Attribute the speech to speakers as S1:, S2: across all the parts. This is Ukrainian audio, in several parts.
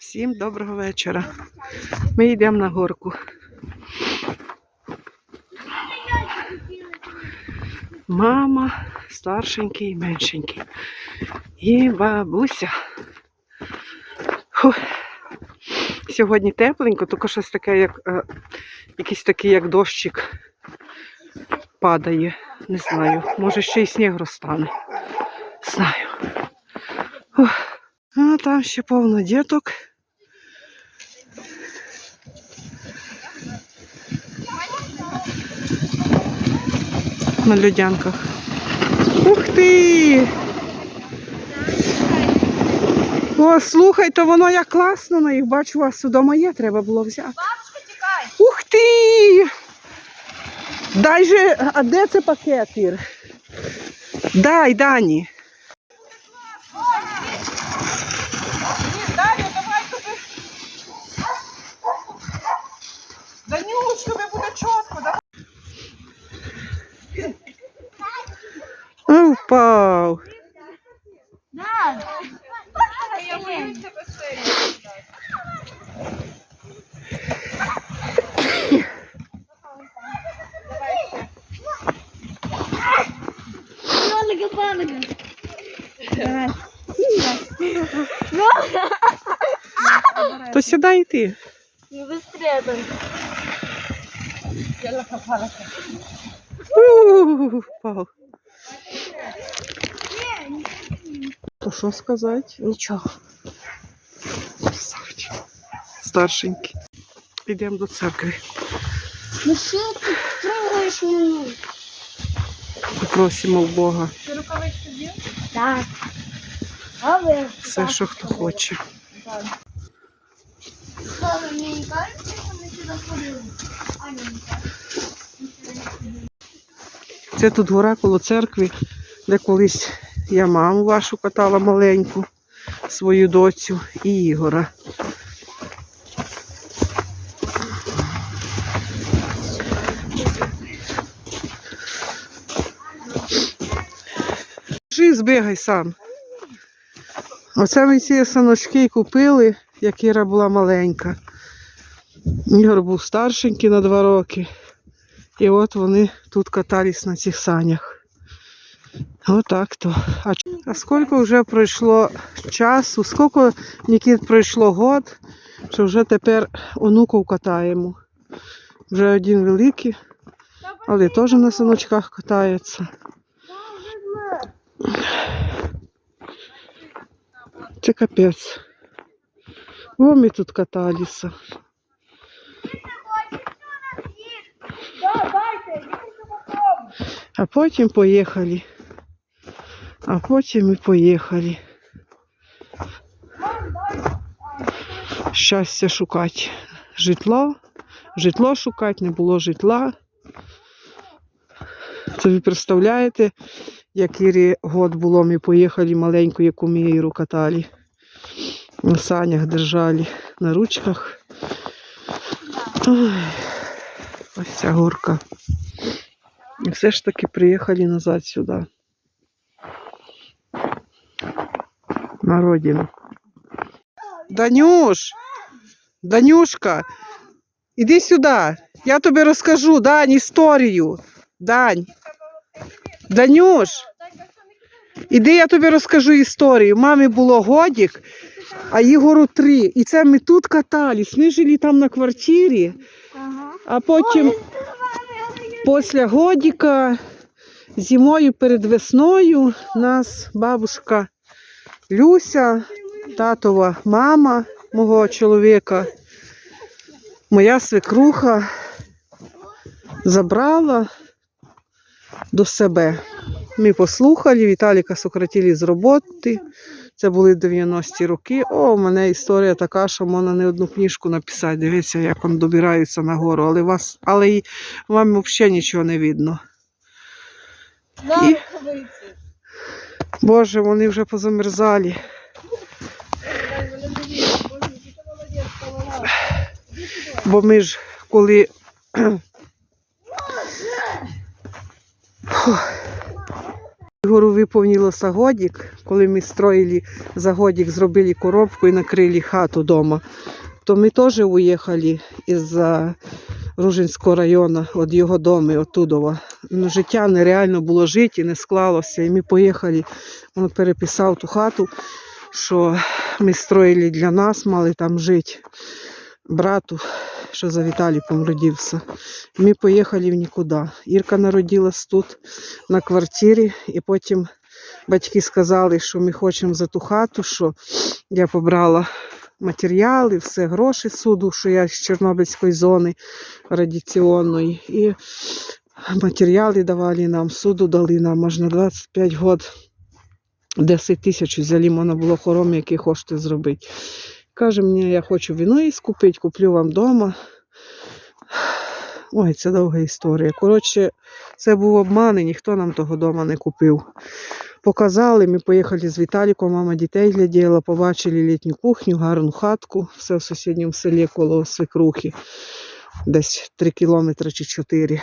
S1: Всім доброго вечора. Ми йдемо на горку. Мама, старшенький і меншенький. І бабуся. Фух. Сьогодні тепленько, тільки щось таке, як е, якийсь такий, як дощик падає. Не знаю. Може ще й сніг розтане. Знаю. Фух. А там ще повно діток. На людянках. Ух ти! О, слухай, то воно як класно на їх. Бачу, у вас вдома є, треба було взяти.
S2: Бабушка, тікай!
S1: Ух ти! Дай же, а де це пакет, Ір? Дай, Дані.
S2: Данюш, тобі буде чітко, давай.
S3: Давай.
S1: То сідай і ти.
S3: Не быстрее там.
S1: У, Впав. То що сказати?
S3: Нічого.
S1: Красавчик. Старшенький. Йдемо до церкви.
S3: Ну що ти трогаєш мене?
S1: Попросимо в Бога
S2: Ти рукавички з'їв?
S3: Так. А
S1: все, що хто хоче.
S2: Так.
S3: Мама, мені не кажеться, що ми сюди ходили? Не.
S1: Це тут гора коло церкви, де колись я маму вашу катала маленьку, свою доцю і Ігора. Жи, збігай сам. Оце ми ці саночки купили, як Іра була маленька. Ігор був старшенький на два роки. І от вони тут катались на цих санях. Отак то. А, скільки вже пройшло часу, скільки Нікіт пройшло год, що вже тепер онуков катаємо. Вже один великий, але теж на саночках катається. Це капець. О, ми тут каталися. А потім поїхали. А потім і поїхали. Щастя шукати. Житло. Житло шукати, не було житла. Це ви представляєте, як Ірі год було, ми поїхали маленьку, яку ми Іру катали. На санях держали, на ручках. Ой, ось ця горка. І все ж таки приїхали назад сюди. На родину. Данюш! Данюшка! Іди сюди. Я тобі розкажу, Дань, історію. Дань. Данюш! Іди, я тобі розкажу історію. Мамі було годік, а Ігору три. І це ми тут катались. Ми жили там на квартирі, а потім. Після годіка зимою перед весною нас бабушка Люся, татова мама мого чоловіка, моя свекруха забрала до себе. Ми послухали, Віталіка сократили з роботи. Це були 90-ті роки. О, у мене історія така, що можна не одну книжку написати. Дивіться, як вони добираються на гору, але вас, але й вам взагалі нічого не видно. І-. Боже, вони вже позамерзалі. Бо ми ж коли. Ігору виповнилося годик, коли ми строїли за годик, зробили коробку і накрили хату вдома. То ми теж уїхали із Ружинського району, від його дому, оттудова. Ну, життя нереально було жити і не склалося. І ми поїхали, він переписав ту хату, що ми строїли для нас, мали там жити брату, що за Віталіком родився. Ми поїхали в нікуди. Ірка народилась тут на квартирі, і потім батьки сказали, що ми хочемо за ту хату, що я побрала матеріали, все гроші суду, що я з Чорнобильської зони радіаційної. І матеріали давали нам, суду дали нам аж на 25 років. 10 тисяч взяли, можна було хором, який хочете зробити. Каже мені, я хочу віно і скупити, куплю вам вдома. Ой, це довга історія. Коротше, це був обман, і ніхто нам того дома не купив. Показали, ми поїхали з Віталіком, мама дітей гляділа, побачили літню кухню, гарну хатку, все в сусідньому селі коло свекрухи, десь 3 кілометри чи 4.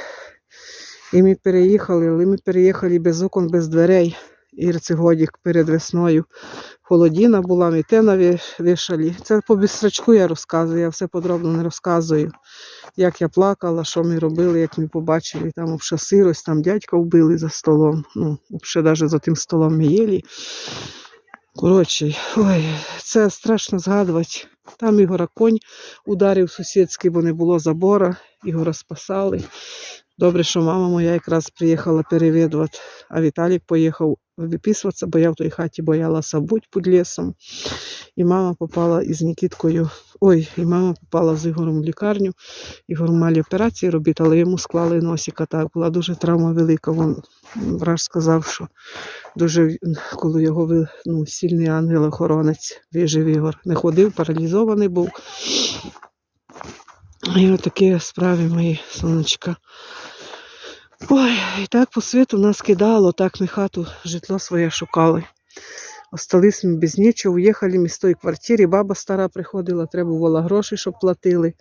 S1: І ми переїхали, але ми переїхали без окон, без дверей. Ірці годік перед весною. Холодіна була, ми те навішали. Це по бістрачку я розказую, я все подробно не розказую. Як я плакала, що ми робили, як ми побачили, там обша сирость, там дядька вбили за столом. Ну, взагалі навіть за тим столом ми їли. Коротше, ой, це страшно згадувати. Там Ігора конь ударив сусідський, бо не було забора, Ігора спасали. Добре, що мама моя якраз приїхала перевідувати, а Віталік поїхав виписуватися, бо я в той хаті боялася бути під лісом. І мама попала із Нікіткою. Ой, і мама попала з Ігорем в лікарню. Ігор мали операції робити, але йому склали носика. Так, була дуже травма велика. Вон, враж сказав, що дуже, коли його ну, сильний ангел-охоронець, вижив Ігор. Не ходив, паралізований був. І отакі справи мої, сонечка. Ой, і так по світу нас кидало, так ми хату, житло своє шукали. Остались ми без нічого, уїхали ми з тої квартири, баба стара приходила, треба було гроші, щоб платили.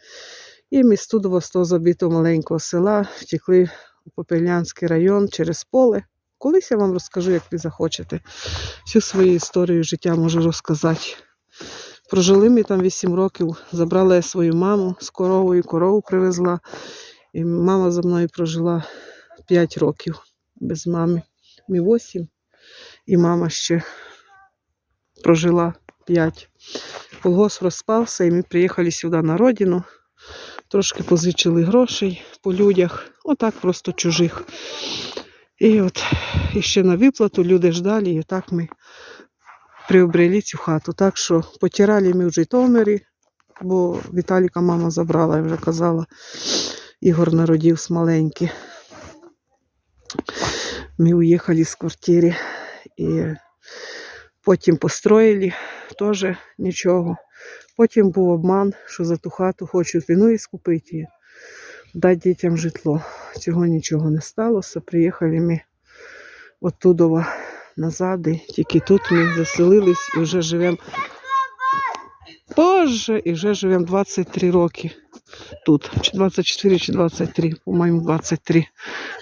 S1: І ми з тудово з того забитого маленького села втекли у Попелянський район через поле. Колись я вам розкажу, як ви захочете. Всю свою історію життя можу розказати. Прожили ми там 8 років, забрала я свою маму з коровою, корову привезла. І мама за мною прожила 5 років без мами. Ми 8. І мама ще прожила 5. Колгосп розпався, і ми приїхали сюди на родину. Трошки позичили грошей по людях, отак просто чужих. І от і ще на виплату люди ждали, і так ми приобрели цю хату. Так що потирали ми в Житомирі, бо Віталіка мама забрала, я вже казала. Ігор народився маленький. Ми уїхали з квартири і потім построїли, теж нічого. Потім був обман, що за ту хату хочуть війну і скупити її, дати дітям житло. Цього нічого не сталося. Приїхали ми оттудова назад, тільки тут ми заселились і вже живемо. Боже, і вже живемо 23 роки тут. Чи 24, чи 23, по-моєму, 23.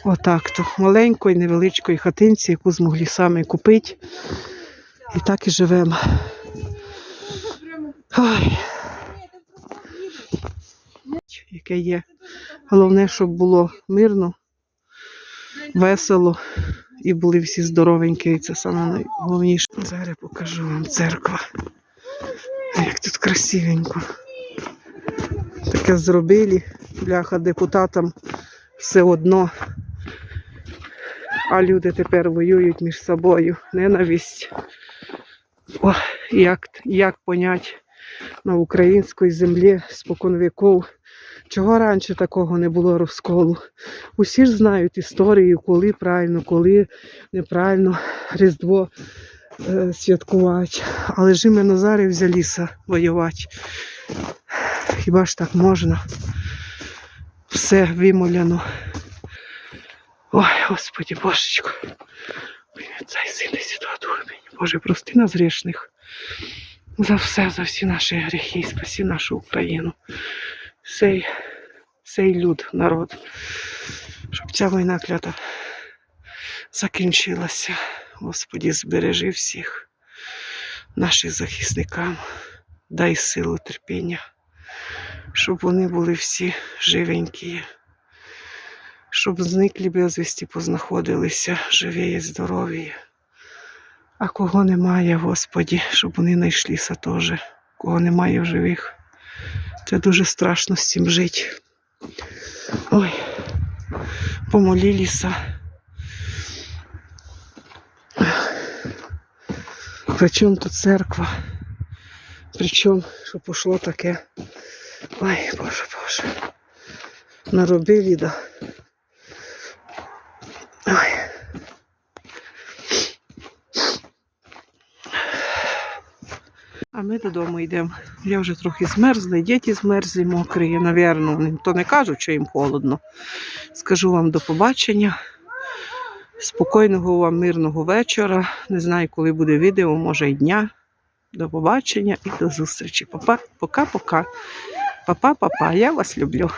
S1: Отак то. Маленької, невеличкої хатинці, яку змогли самі купити. І так і живемо. Ой. Яке є. Головне, щоб було мирно, весело і були всі здоровенькі. І це найголовніше. Зараз покажу вам церква. Як тут красивенько. Таке зробили. Бляха депутатам все одно. А люди тепер воюють між собою. Ненависть. О, як, як понять на українській землі спокон віков. Чого раніше такого не було розколу? Усі ж знають історію, коли правильно, коли неправильно Різдво святкувати. Але ж іменно зараз взялися воювати. Хіба ж так можна? Все вимоляно. Ой, Господи, Божечко. Цей сильний святого мені. Боже, прости нас грішних. За все, за всі наші гріхи, спаси нашу Україну. Сей, сей люд, народ. Щоб ця війна клята закінчилася. Господі, збережи всіх наших захисникам, дай силу терпіння, щоб вони були всі живенькі, щоб зниклі безвісті познаходилися, живі і здорові. А кого немає, Господі, щоб вони знайшлися теж, кого немає в живих. Це дуже страшно з цим жити. Ой, помолилися. Причому тут церква? Причому, що пішло таке. Ой, Боже, Боже. Наробили, да. Ой. А ми додому йдемо. Я вже трохи змерзла, діти змерзлі, мокрі. Я, навірно, то не кажу, що їм холодно. Скажу вам до побачення. Спокійного вам мирного вечора. Не знаю, коли буде відео, може і дня. До побачення і до зустрічі. Папа, пока-пока. Па-па-па, я вас люблю.